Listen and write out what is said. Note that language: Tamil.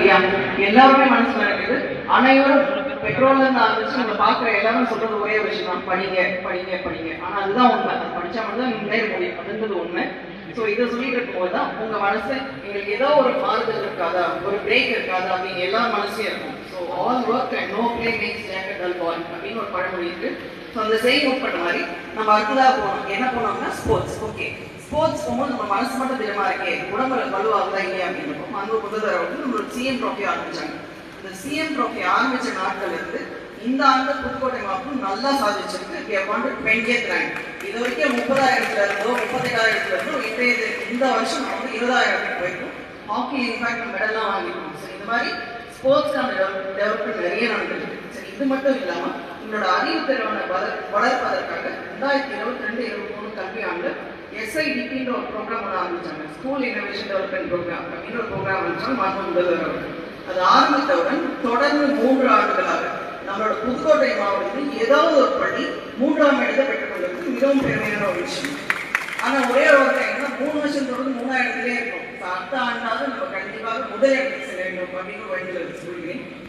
இல்லையா? எல்லாருமே மனசுல இருக்குது அனைவரும் பெட்ரோல்ல இருந்து ஆரம்பிச்சு நம்ம பாக்குற எல்லாரும் சொல்றது ஒரே விஷயம் தான் படிங்க படிங்க படிங்க. ஆனா அதுதான் உண்மை. அது படிச்சா மட்டும் தான் முன்னேற முடியும். அதுன்றது உண்மை. ஸோ இதை சொல்லிட்டு இருக்கும்போது தான் உங்க மனசு எங்களுக்கு ஏதோ ஒரு மாறுதல் இருக்காதா? ஒரு பிரேக் இருக்காதா? அப்படின்னு எல்லா மனசையும் இருக்கும். So all work and no play makes Jack a dull boy அப்படின்னு ஒரு பழமொழி இருக்கு. ஸோ அந்த செய் நோட் மாதிரி நம்ம அடுத்ததாக போனோம் என்ன போனோம்னா ஸ்போர்ட்ஸ் ஓகே ஸ்போர்ட்ஸ் போகும்போது நம்ம மனசு மட்டும் திடமா இருக்கே. உடம்புல வலுவாகுதா இல்லையா அப்படின்னு அந்த முதல்வர் வந்து நம்மளோட சிஎம் ட்ராஃபி ஆரம்பிச்சாங்க. இந்த சிஎம் ட்ராஃபி ஆரம்பிச்ச நாட்கள் இருந்து இந்த ஆண்டு புதுக்கோட்டை மாவட்டம் நல்லா சாதிச்சிருக்கு பெண்கேத் ரேங்க் இது வரைக்கும் முப்பதாயிரத்துல இருந்தோ முப்பத்தெட்டாயிரத்துல இருந்தோ இன்றைய இந்த வருஷம் நம்ம வந்து இருபதாயிரத்துக்கு போயிருக்கோம். ஹாக்கி இன்ஃபேக்ட் மெடல்லாம் வாங்கிருக்கோம் ஸோ இந்த மாதிரி ஸ்போர்ட்ஸ்க்கான டெவலப்மெண்ட் நிறைய நடந்துருக்கு இது மட்டும் இல்லாம உங்களோட அறிவு திறனை வளர் வளர்ப்பதற்காக ரெண்டாயிரத்தி இருபத்தி ரெண்டு இருபத்தி மூணு கல்வியாண்டு எஸ்ஐடிபின்ற ஒரு ப்ரோக்ராம் ஒன்று ஆரம்பிச்சாங்க. ஸ்கூல் இன்னோவேஷன் டெவலப்மெண்ட் ப்ரோக்ராம் அப்படின்னு ஒரு ப்ரோக்ராம் ஆரம்பிச்சாங்க மாற்றம் முதல்வர் அவர்கள் அது ஆரம்பித்தவுடன் தொடர்ந்து மூன்று ஆண்டுகளாக நம்மளோட புதுக்கோட்டை மாவட்டத்தில் ஏதாவது ஒரு பள்ளி மூன்றாம் இடத்தை பெற்றுக் மிகவும் பெருமையான ஒரு விஷயம். ஆனா ஒரே ஒரு டைம்னா மூணு வருஷம் தொடர்ந்து மூணாயிரத்திலே இருக்கும் அடுத்த ஆண்டாவது நம்ம கண்டிப்பாக முதல் இடத்துக்கு செல்ல வேண்டும் அப்படின்னு வழியில் சொல்கிறேன்.